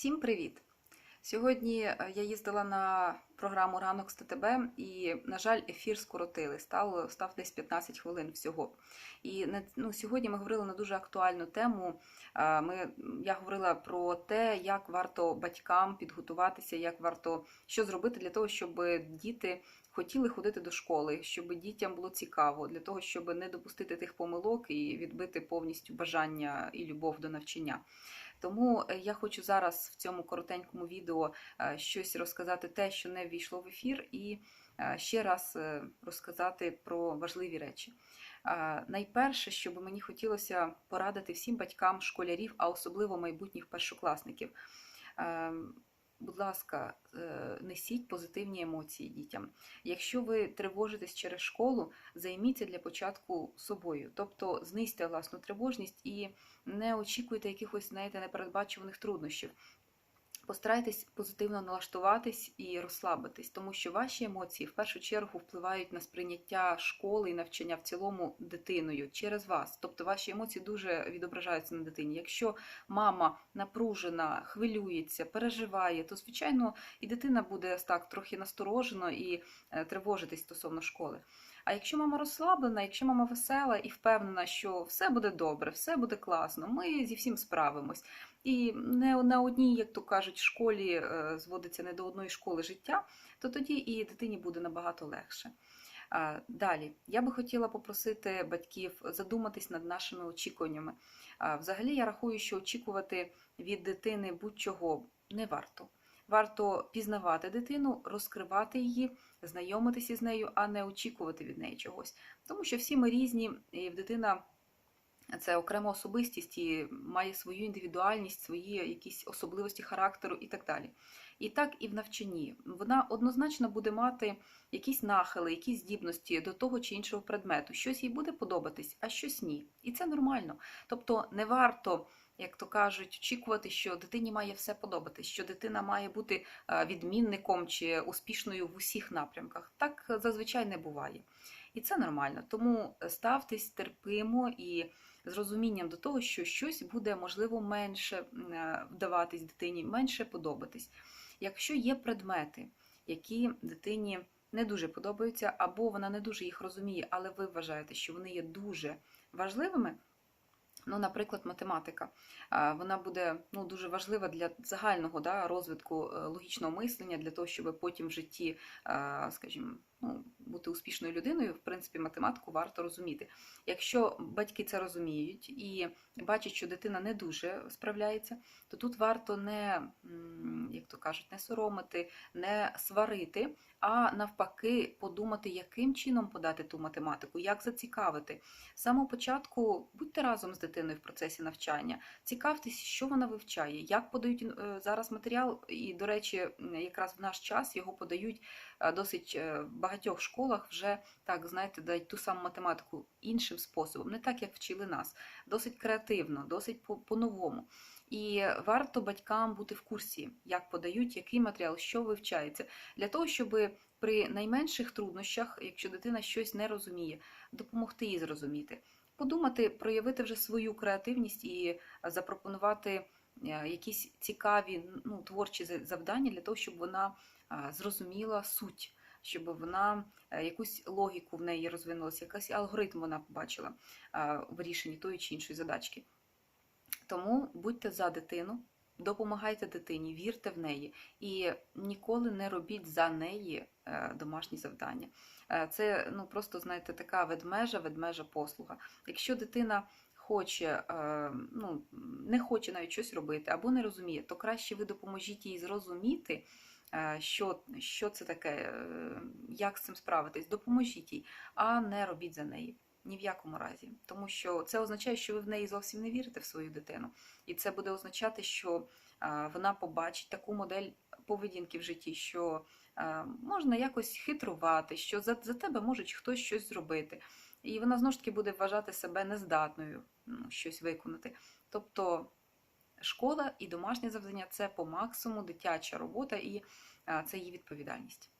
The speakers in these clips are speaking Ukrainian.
Всім привіт! Сьогодні е, я їздила на програму Ранок з ТТБ і, на жаль, ефір скоротили. Став, став десь 15 хвилин всього. І ну, сьогодні ми говорили на дуже актуальну тему. Е, Ми, я говорила про те, як варто батькам підготуватися, як варто що зробити для того, щоб діти хотіли ходити до школи, щоб дітям було цікаво, для того, щоб не допустити тих помилок і відбити повністю бажання і любов до навчання. Тому е, я хочу зараз в цьому коротенькому відео е, щось розказати те, що не ввійшло в ефір, і е, ще раз розказати про важливі речі. Найперше, що би мені хотілося порадити всім батькам школярів, а особливо майбутніх першокласників. Будь ласка, е, несіть позитивні емоції дітям. Якщо ви тривожитесь через школу, займіться для початку собою, тобто знизьте власну тривожність і не очікуйте якихось, знаєте, непередбачуваних труднощів. Постарайтесь позитивно налаштуватись і розслабитись, тому що ваші емоції в першу чергу впливають на сприйняття школи і навчання в цілому дитиною через вас. Тобто ваші емоції дуже відображаються на дитині. Якщо мама напружена, хвилюється, переживає, то звичайно і дитина буде так трохи насторожено і е, тривожитись стосовно школи. А якщо мама розслаблена, якщо мама весела і впевнена, що все буде добре, все буде класно, ми зі всім справимось. І не на одній, як то кажуть, школі е, зводиться не до одної школи життя, то тоді і дитині буде набагато легше. Далі я би хотіла попросити батьків задуматись над нашими очікуваннями. Взагалі, я рахую, що очікувати від дитини будь-чого не варто. Варто пізнавати дитину, розкривати її, знайомитися з нею, а не очікувати від неї чогось. Тому що всі ми різні, і дитина це окрема особистість і має свою індивідуальність, свої якісь особливості характеру і так далі. І так і в навчанні. Вона однозначно буде мати якісь нахили, якісь здібності до того чи іншого предмету. Щось їй буде подобатись, а щось ні. І це нормально. Тобто не варто. Як то кажуть, очікувати, що дитині має все подобатись, що дитина має бути е, відмінником чи успішною в усіх напрямках. Так зазвичай не буває. І це нормально. Тому ставтесь терпимо і з розумінням до того, що щось буде, можливо, менше е, вдаватись дитині, менше подобатись. Якщо є предмети, які дитині не дуже подобаються, або вона не дуже їх розуміє, але ви вважаєте, що вони є дуже важливими. Ну, наприклад, математика. Вона буде ну, дуже важлива для загального да, розвитку е, логічного мислення, для того, щоб потім в житті, скажімо, ну, бути успішною людиною, в принципі, математику варто розуміти. Якщо батьки це розуміють і бачать, що дитина не дуже справляється, то тут варто не, як то кажуть, не соромити, не сварити, а навпаки, подумати, яким чином подати ту математику, як зацікавити. З самого початку будьте разом з дитиною в процесі навчання, цікавтесь, що вона вивчає, як подають е, зараз матеріал. І, до речі, якраз в наш час його подають е, досить е, в багатьох школах вже так, знаєте, дають ту саму математику іншим способом, не так, як вчили нас, досить креативно, досить по- по-новому. І варто батькам бути в курсі, як подають, який матеріал, що вивчається, для того, щоб при найменших труднощах, якщо дитина щось не розуміє, допомогти їй зрозуміти, подумати, проявити вже свою креативність і запропонувати е, якісь цікаві ну, творчі за- завдання для того, щоб вона зрозуміла суть, щоб вона е, якусь логіку в неї розвинулася, якийсь алгоритм вона побачила в рішенні тої чи іншої задачки. Тому будьте за дитину, допомагайте дитині, вірте в неї і ніколи не робіть за неї е, домашні завдання. Е, Це ну просто знаєте, така ведмежа, ведмежа послуга. Якщо дитина хоче, е, ну не хоче навіть щось робити або не розуміє, то краще ви допоможіть їй зрозуміти. Що, що це таке, як з цим справитись, допоможіть їй, а не робіть за неї. Ні в якому разі. Тому що це означає, що ви в неї зовсім не вірите в свою дитину. І це буде означати, що вона побачить таку модель поведінки в житті, що можна якось хитрувати, що за, за тебе можуть хтось щось зробити. І вона знову ж таки буде вважати себе нездатною щось виконати. Тобто школа і домашнє завдання це по максимуму дитяча робота і а, це її відповідальність.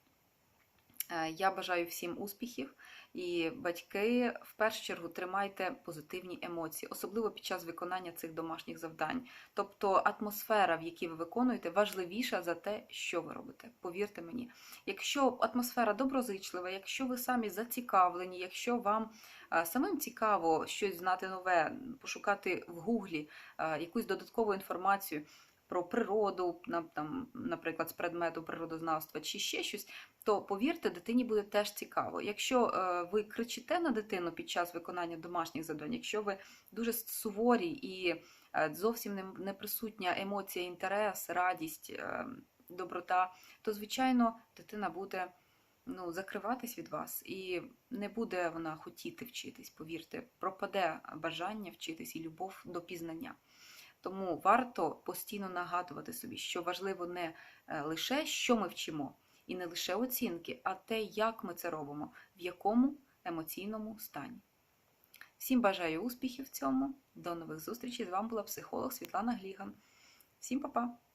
Е, Я бажаю всім успіхів і батьки в першу чергу тримайте позитивні емоції, особливо під час виконання цих домашніх завдань. Тобто атмосфера, в якій ви виконуєте, важливіша за те, що ви робите. Повірте мені, якщо атмосфера доброзичлива, якщо ви самі зацікавлені, якщо вам е, самим цікаво щось знати нове, пошукати в гуглі е, якусь додаткову інформацію. Про природу, там, наприклад, з предмету природознавства чи ще щось, то повірте, дитині буде теж цікаво. Якщо е, ви кричите на дитину під час виконання домашніх завдань, якщо ви дуже суворі і е, зовсім не, не присутня емоція, інтерес, радість, е, доброта, то звичайно дитина буде ну, закриватись від вас і не буде вона хотіти вчитись. Повірте, пропаде бажання вчитись і любов до пізнання. Тому варто постійно нагадувати собі, що важливо не е, лише що ми вчимо, і не лише оцінки, а те, як ми це робимо, в якому емоційному стані. Всім бажаю успіхів в цьому. До нових зустрічей. З вами була психолог Світлана Гліган. Всім па-па!